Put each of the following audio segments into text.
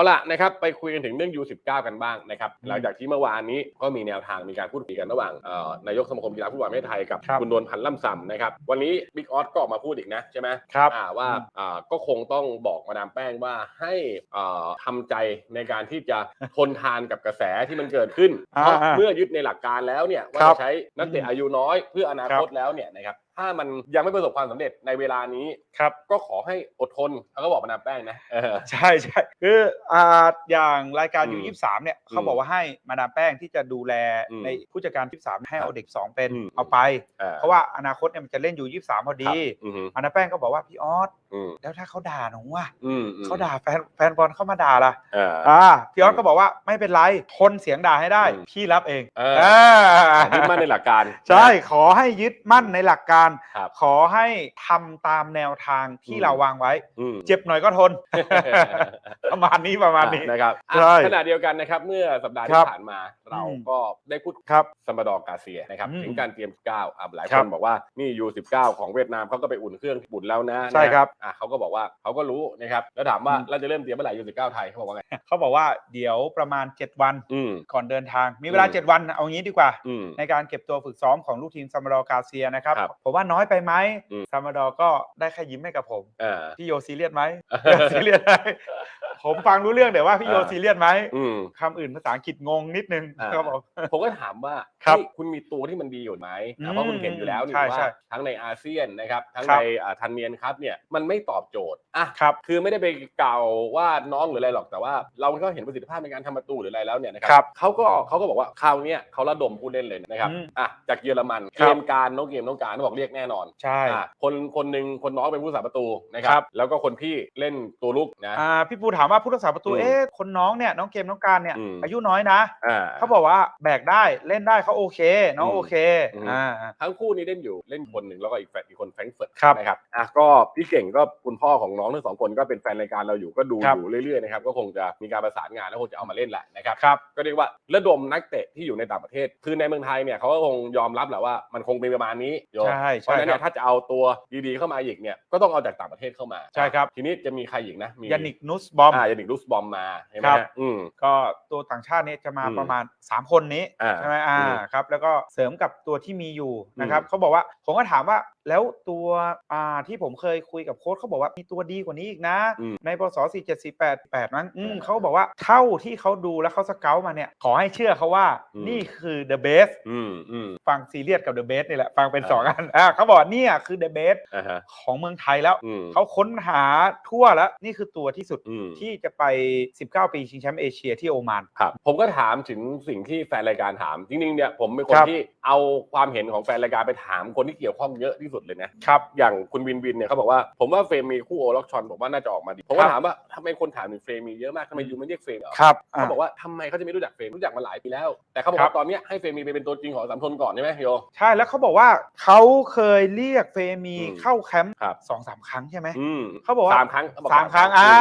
เอาล่ะนะครับไปคุยกันถึงเรื่อง U19 กันบ้างนะครับหลังจากที่เมื่อวานนี้ก็มีแนวทางมีการพูดคุยกันระหว่างเอ่อนายกสมาคมกีฬาฟุตบอลประเทศไทยกับครับคุณนวลพันธ์ล่ำซำนะครับวันนี้บิ๊กออสก็ออกมาพูดอีกนะใช่ไหมครับอ่าว่าอ่าก็คงต้องบอกมาดามแป้งว่าให้อ่าทำใจในการที่จะทนทานกับกระแสที่มันเกิดขึ้นอ่าเพราะอ่าเมื่อยึดในหลักการแล้วเนี่ยว่าครับจะใช้นักเตะอายุน้อยเพื่ออนาคตแล้วเนี่ยนะครับ ถ้ามันยังไม่ประสบความสำเร็จในเวลานี้ครับก็ขอให้อดทนเขาก็บอกมาดามแป้งนะเออใช่ใช่คืออ่าอย่างรายการอืยูมยี่สามเนี่ยเขาอืมบอกว่าให้มาดามแป้งที่จะดูแลอืมในผู้จัดการที่สามให้ครัเอาบเด็กสองเป็นอืมเอาไปอ่เพราะว่าอนาคตเนี่ยมันจะเล่นอยู่ยี่สามพอดีครับอืมมาดามแป้งก็บอกว่าพี่ออสอืมแล้วถ้าเขาด่าหนูอะอืมอืมเขาด่าแฟนแฟนบอลเข้ามาด่าล่ะอ่าอ่าพี่ออสก็บอกว่าไม่เป็นไรทนเสียงด่าให้ได้อืมพี่รับเองเอออ่ายึดมั่นในหลักการ ใช่ขอให้ยึดมั่นในหลักการครับขอให้ทำตามแนวทางที่อืมเราวางไว้อืมเจ็บหน่อยก็ทน ประมาณนี้ประมาณนี้อะนะครับอะใช่ขณะเดียวกันนะครับ เมื่อสัปดาห์ครัที่บผ่านมาเราอืมก็ได้พูดครับสมบดอกาเซียนะครับอืมถึงการเตรียม19อะหลายครัคบนบอกว่านี่ยู19ของเวียดนามเขาก็ไปอุ่นเครื่องที่ปุ่นแล้วนะใช่ครับอะเขาก็บอกว่าเขาก็รู้นะครับแล้วถามว่าอืมเราจะเริ่มเตรียมเมื่อไหร่ยู19ไทยเขาบอกว่าไงเขาบอกว่าเดี๋ยวประมาณ 7 วันอืมก่อนเดินทางมีเวลาอืม7วันเอางี้ดีกว่าอืมในการเก็บตัวฝึกซ้อมของลูกทีมซัมบาดอกาเซียนะครับครับผมว่าน้อยไปไหมอืมซัมบาดอก็ได้แค่ยิ้มให้กับผมอ่าพี่โยซีเรียสไหมซีเรียสไหม ผมฟังรู้เรื่องแต่ว่าพี่โยอ่าซีเรียสไหมอืม คำอื่นภาษาอังกฤษงงนิดนึงอ่า ครับผม ผมก็ถามว่าครับเฮ้ยคุณมีตัวที่มันดีอยู่ไหมอืมอะเพราะคุณเห็นอยู่แล้วนี่ใช่ว่าใช่ทั้งในอาเซียนนะครับทั้งครัในบอ่าทันเนียนครับเนี่ยมันไม่ตอบโจทย์อะครับคือไม่ได้ไปกล่าวว่าน้องหรืออะไรหรอกแต่ว่า เราก็เห็นประสิทธิภาพในการทำประตูหรืออะไรแล้วเนี่ยนะคครัรับเขาก็เขาก็บอกว่าคราวเนี้ยเขาระดมผู้เล่นเลยนะครับอืมอะจากเยอรมันคเกรับมการน้องเกมน้องการเขาบอกเรียกแน่นอนใช่ อะคนคนหนึ่งคนน้องเป็นผู้สาประตูนะคครัรับ บ แล้วก็คนพี่เล่นตัวลุกนะ อ่าพี่ปูถามว่าผู้รักษาประตู อืมเอ๊ะ คนน้องเนี่ย น้องเกมน้องการเนี่ย อืม อายุน้อยนะ อ่า เขาบอกว่าแบกได้ เล่นได้เขาโอเค น้องอืมโอเค อืม อ่า ทั้งคู่นี้เล่นอยู่เล่นคนหนึ่งแล้วก็อีกแฟนอีกคนแฟรงก์เฟิร์ตครับนะครับอะก็พี่เก่งก็คุณพ่อของน้องทั้งสองคนก็เป็นแฟนรายการเราอยู่ก็ดูครับ อยู่เรื่อยๆนะครับก็คงจะมีการประสานงานแล้วคงจะเอามาเล่นแหละนะครับ ครับ ก็เรียกว่าระดมนักเตะที่อยู่ในต่างประเทศ คือในเมืองไทยเนี่ยเขาก็คงยอมรับแหละว่ามันคงเป็นประมาณนี้โยมใช่เพราะฉะนั้นใช่เนี่ยถ้าจะเอาตัวดีๆเข้ามาอีกเนี่ยก็ต้องเอาจากต่างประเทศเข้ามาใช่ครับ ทีนี้จะมีใครอีกนะมี ยานิกนุสบอม อ่ายานิกลูสบอมมาใช่ไหมครับ อืม ก็ตัวต่างชาติเนี่ยจะมาอืมประมาณ 3 คนนี้อ่าใช่ไหมอ่าอืมครับแล้วก็เสริมกับตัวที่มีอยู่นะครับเขาบอกว่าผมก็ถามว่าแล้วตัวอ่าที่ผมเคยคุยกับโค้ชเขาบอกว่ามีตัวดีกว่านี้อีกนะอืมในปศ4 7 4 8 8นั้นอืมอ่าเขาบอกว่าเท่าที่เขาดูแล้วเขาสเกลมาเนี่ย ขอให้เชื่อเขาว่าอืม นี่คือ the best อืมอืม ฟังซีเรียสกับ the best นี่แหละฟังเป็น อ่าสองอันอ่าเขาบอกว่าเนี่ยคือ the best อ่าฮะของเมืองไทยแล้ว อืมเขาค้นหาทั่วแล้ว นี่คือตัวที่สุดอืมที่จะไป 19 ปีชิงแชมป์เอเชียที่โอมาน ครับ ผมก็ถามถึงสิ่งที่แฟนรายการถาม จริงๆเนี่ยผมเป็นคนครับ ที่เอาความเห็นของแฟนรายการไปถามคนที่เกี่ยวข้องเยอะที่สุดเลยนะครับอย่างคุณวินวินเนี่ยเขาบอกว่าผมว่าเฟรมมีคู่โอล็อกชอนผมว่าน่าจะออกมาดีผมก็ครับถามว่าทำไมคนถามถึงเฟรมมีเยอะมากทำไมยูไม่เรียกเฟรมเหรอครับเขาบอกว่าทำไมเขาจะไม่รู้จักเฟรมรู้จักมาหลายปีแล้ว แต่เขาบอกครับว่าตอนเนี้ยให้เฟรมมีไปเป็นตัวจริงของสามทนก่อนใช่ไหมโยใช่แล้วเขาบอกว่าเขาเคยเรียกเฟมีอืมเข้าแคมป์ครับสองสามครั้งใช่ไหมอืมเขาบอกว่าสามครั้งเขบอกสามครั้งมอ่า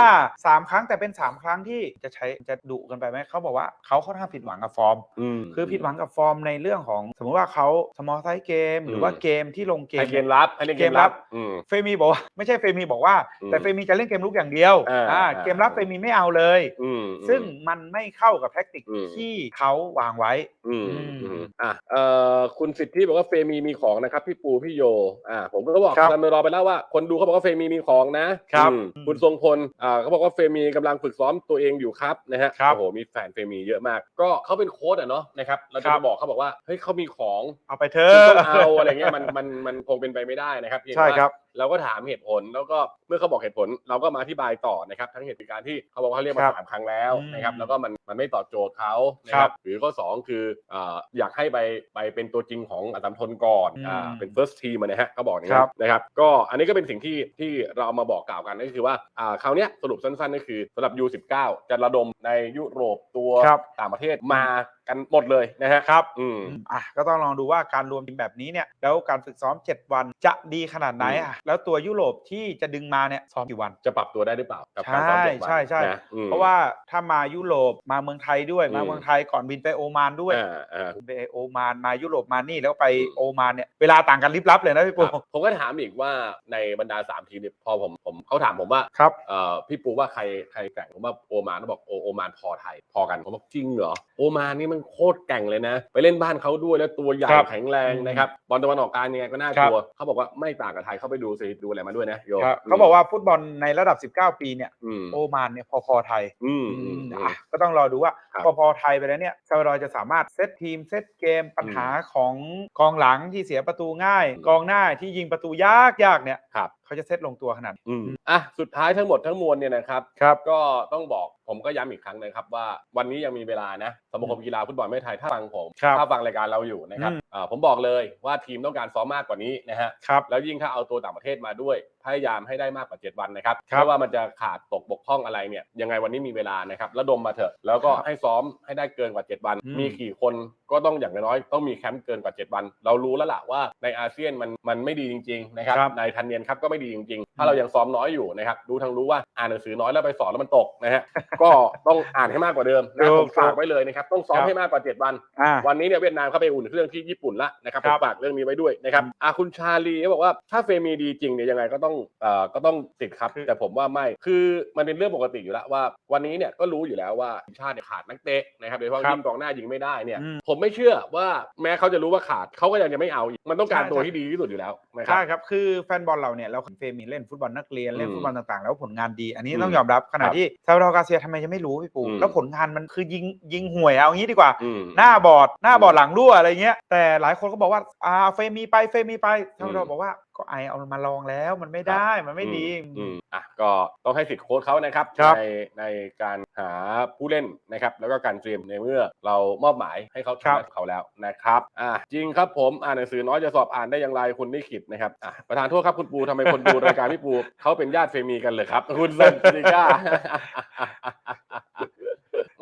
สามครั้งแต่เป็นสามครั้งที่จะใช้จะดุกันไปไหมเขาบอกว่าเขาค่อนข้างผิดหวังกับฟอร์มอืมคือผิดหวังกับฟอร์มในเรื่องของ สมมุติว่าเขาสมอลไซส์เกม หรือว่าอืมเกมที่ลงเกให้มเกมรับให้เล่นเกมเกมรัรับบอืม เฟมีบอกว่าไม่ใช่เฟมีบอกว่า อืมแต่เฟมีจะเล่นเกมลุกอย่างเดียวอ่าอ่าอ่า เกมรับเฟมีไม่เอาเลย อืม ซึ่งมันไม่เข้ากับแท็กติกอืม ที่เขาวางไว้ อืมอืมอืมอะเอ่อคุณสิทธิบอกว่าเฟรมีมีของนะครับ พี่ปูพี่โย อ่า ผมก็บอกครับทำรอไปแล้วว่า คนดูเขาบอกว่าเฟรมีมีของนะครับอืมอืมคุณทรงพลอ่าเขาบอกว่าเฟรมีกำลังฝึกซ้อมตัวเองอยู่ครับนะฮะครับโอ้โหมีแฟนเฟรมีเยอะมาก ก็เขาเป็นโค้ดอะเนาะนะครับเราจะครัมาบบอกเขาบอกว่าเฮ้ยเขามีของเอาไปเถคุณอะต้องเอาอะไรเงี้ยมันมันมันคงเป็น็นไปไม่ได้นะครับใช่ครับเราก็ถามเหตุผลแล้วก็เมื่อเขาบอกเหตุผลเราก็มาอธิบายต่อนะครับทั้งเหตุการณ์ที่เขาบอกว่าเขาเรียกมาครับสามครั้งแล้วอืมนะครับแล้วก็มันมันไม่ตอบโจทย์เขานะคครัรับบหรือข้อสองคืออ่าอยากให้ไปไปเป็นตัวจริงของอัตมทนก่อนอืมอ่าเป็น first team อะนะฮะเขาบอกอย่างคนี้รับนนะครับก็อันนี้ก็เป็นสิ่งที่ที่เราเอามาบอกกล่าวกันก็คือว่าอ่าคราวเนี้ยสรุปสั้นๆก็คือสำหรับ U19 จะระดมในยุโรปตัวครับต่างประเทศมากันหมดเลยนะฮะครับอืมอะก็ต้องลองดูว่าการรวมทีมแบบนี้เนี่ยแล้วการฝึกซ้อม 7 วันจะดีขนาดไหนอะแล้วตัวยุโรปที่จะดึงมาเนี่ยซ้อมกี่วัน จะปรับตัวได้หรือเปล่ากับการซ้อมใช่เจ็ดวันใช่ใช่นะอืมเพราะว่าถ้ามายุโรปมาเมืองไทยด้วยอืมมาเมืองไทยก่อนบินไปโอมานด้วยอ่าอ่า ไปโอมานมายุโรปมานี่แล้วไปอืม โอมานเนี่ยเวลาต่างกันลิบลับเลยนะพี่คปูรับผมก็ถามอีกว่าในบรรดาสามทีมเนี่ยพอผมผมเขาถามผมว่าครับ เอ่อพี่ปูว่าใครใครแกร่งผมว่าโอมานเขาบอกโอโอมานพอไทยพอกันผมบอกจริงเหรอโอมานนี่มันโคตรแกร่งเลยนะ ไปเล่นบ้านเขาด้วยแล้วตัวใหญ่ครับแข็งแรงอืมนะครับบอลตะวันออกกลางยังไงก็น่าครักบลัวเขาบอกว่าไม่ต่างกับไทยเข้าไปดูสิดูอะไรมาด้วยนะโยครับเขาบอกว่าฟุตบอลในระดับ 19 ปีเนี่ยอืมโอมานเนี่ยพอๆไทยอืมอือืมมอะก็ต้องรอดูว่าครับพอๆไทยไปแล้วเนี่ยซาอุดอยจะสามารถเซตทีมเซตเกมปัญหาของกองหลังที่เสียประตูง่ายอืมกองหน้าที่ยิงประตูยากยากๆเนี่ยครับ เขาจะเซตลงตัวขนาดไหนอืมอะสุดท้ายทั้งหมดทั้งมวลเนี่ยนะครับ ครับ ก็ต้องบอกผมก็ย้ำอีกครั้งนะครับว่าวันนี้ยังมีเวลานะสมาคมกีฬาฟุตบอลไม่ไทยถ้าฟังผมครับถ้าฟังรายการเราอยู่นะครับอืมอ่าผมบอกเลยว่าทีมต้องการซ้อมมากกว่านี้นะฮะครับ แล้วยิ่งถ้าเอาตัวต่างประเทศมาด้วยพยายามให้ได้มากกว่า 7 วันนะครับครับไม่ว่ามันจะขาดตกบกพร่องอะไรเนี่ยยังไงวันนี้มีเวลานะครับระดมมาเถอะแล้วก็ครับให้ซ้อมให้ได้เกินกว่า 7 วันอืมมีกี่คนก็ต้องอย่างน้อยๆต้องมีแคมป์เกินกว่า 7 วัน เรารู้แล้วล่ะว่าในอาเซียนมันมันไม่ดีจริงๆนะครับครับในทันเนียนครับก็ไม่ดีจริงๆ ถ้าเรายังซ้อมน้อยอยู่นะครับรู้ทั้งรู้ว่าอ่านหนังสือน้อยแล้วไปสอนแล้วมันตกนะฮะก็ต้องอ่านให้มากกว่าเดิมนะถูกผมฝากไว้เลยนะครับต้องซ้อมครับให้มากกว่า 7 วันอ่าวันนี้เนี่ยเวียดนามเข้าไปอุ่นเครื่องที่ญี่ปุ่นละนะครับคผรัมบฝากเรื่องนี้ไว้ด้วยนะครับอะคุณชาลีเขาบอกว่าถ้าเฟมีดีจริงเนี่ยยังไงก็ต้องเอ่อก็ต้องติดครับแต่ผมว่าไม่คือมันเป็นเรื่องปกติอยู่แล้วว่า วันนี้เนี่ยก็รู้อยู่แล้วว่าทีมชาติเนี่ยขาดนักเตะนะครับโดยเฉพาะครับ ยิ่งกองหน้ายิงไม่ได้เนี่ยอืม ผมไม่เชื่อว่าแม้เขาจะรู้ว่าขาดเขาก็ยังจะไม่เอาอีกมันต้องการใช่ตัวใช่ที่ดีที่สุดอยู่แล้วนะครับใช่ครับ คือแฟนบอลเราเนี่ยเราเห็นเฟรมมีเล่นฟุตบอลนักเรียนเล่นอืมฟุตบอลต่างๆ แล้วผลงานดี อันนี้อืมต้องยอมรับขณะครับที่ซาอุดอาเซียทำไมจะไม่รู้พี่ปูอืม แล้วผลงานมันคือยิงยิงห่วยเอางี้ดีกว่า อืม หน้าบอดหน้าบอดหลังรั่วอะไรเงี้ยแต่หลายคนก็บอกว่าอ่าเฟรมมีไปเฟรมมีไปซาอุดอืมบอกว่า ก็ไอเอามาลองแล้วมันไม่ได้มันไม่ดีอืมอะก็ต้องให้สิทธิ์โค้ชเขานะครับครับในในการหาผู้เล่นนะครับแล้วก็การเตรียมในเมื่อเรามอบหมายให้เขาทำงานเขาแล้วนะครับอะจริงครับผมอ่านหนังสือน้อยจะสอบอ่านได้อย่างไรคุณนิขิตนะครับอะประธานโทษครับคุณปูทำไมคนดูรายการพี่ปูเขาเป็นญาติเฟมีกันเลยครับ คุณซันติก้า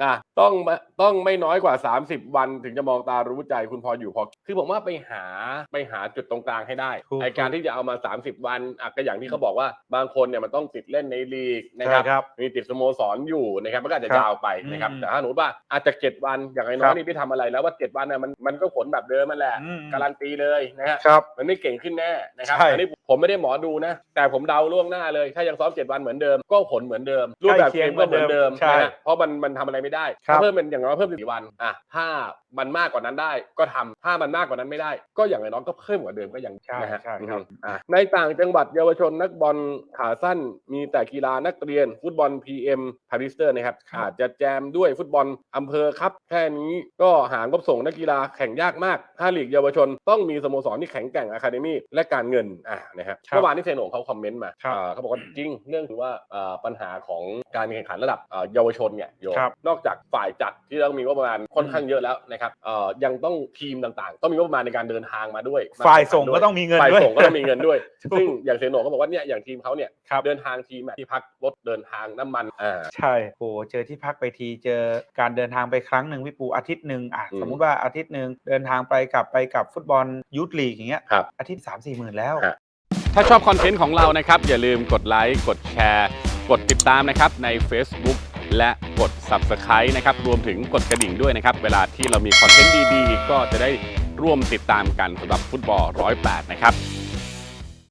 อะต้องมาต้องไม่น้อยกว่า 30 วันถึงจะมองตารู้ใจคุณพออยู่พอ คือผมว่าไปหา ไปหาจุดตรงกลางให้ได้ถูกไอการที่จะเอามา 30 วันอะก็อย่างที่เขาบอกว่าบางคนเนี่ยมันต้องติดเล่นในลีกนะคใช่รับครับ มีติดสโมสรอยู่นะครับมันก็อาจจะครับยาวไปนะครับอืมแต่ถ้าหนูว่าอาจจะเจ็ดวันอย่างไรคน้รัอยบนี่พี่ทำอะไรแล้วว่าเจ็ดวันเนี่ยมันมันก็ผลแบบเดิมมันแหละอืมการันตีเลยนะฮะครับมันไม่เก่งขึ้นแน่นะครับใช่อันนี้ผมไม่ได้หมอดูนะ แต่ผมเดาล่วงหน้าเลย ถ้ายังซ้อมเจ็ดวันเหมือนเดิม ก็ผลเหมือนเดิม รูปแบบเกมก็เหมือนเดิมใช่นะฮะเพราะมันมันทำอะไรไม่ได้ครับถ้าเพิ่มเป็นอย่างน้อยเพิ่มสี่วันอะถ้ามันมากกว่านั้นได้ก็ทำถ้ามันมากกว่านั้นไม่ได้ ก็อย่างน้อยก็เพิ่มกว่าเดิมก็ยังใช่นะฮะใช่ครับอืมอะในต่างจังหวัดเยาวชนนักบอลขาสั้น มีแต่กีฬานักเรียน ฟุตบอล PM พาริสเตอร์นะครับครับอาจจะแจมด้วยฟุตบอลอำเภอครับ แค่นี้ก็หางบส่งนักกีฬาแข่งยากมากถ้าลีกเยาวชนต้องมีสโมสรที่แข็งแกร่งอะคาเดมี่และการเงินอ่านะครับครับเมื่อวานที่เซนโหนงเขาคอมเมนต์มาครับอ่าเขาบอกว่าจริงเรื่องคือว่าอ่าปัญหาของการแข่งขันระดับอ่าเยาวชนเนี่ยโยมครับนอกจากฝ่ายจัดที่ต้องมีงบประมาณค่อนข้างเยอะแล้วนะครับเอ่อยังต้องทีมต่างๆ ต้องมีงบประมาณในการเดินทางมาด้วยฝ่ายส่งด้วก็ต้องมีเงินฝ่ายด้วยส่งก็ต้องมีเงินด้วยถูกซึ่งอย่างเซโหนงก็บอกว่าเนี่ยอย่างทีมเขาเนี่ยครับเดินทางทีมอะที่พักรถเดินทางน้ำมันอ่าใช่โหเจอที่พักไปทีเจอการเดินทางไปครั้งหนึ่งพี่ปูอาทิตย์หนึ่งอะอืมสมมุติว่าอาทิตย์หนึ่งเดินทางไปกลับไปกับฟุตบอลยูทลีกอย่างเงี้ยครับอาทิตย์สามสี่หมื่นแล้วฮะถ้าชอบคอนเทนต์ของเรานะครับอย่าลืมกดไลค์กดแชร์กดติดตามนะครับใน Facebook และกด Subscribe นะครับ รวมถึงกดกระดิ่งด้วยนะครับ เวลาที่เรามีคอนเทนต์ดีๆ ก็จะได้ ร่วมติดตามกันสำหรับฟุตบอล108 นะครับ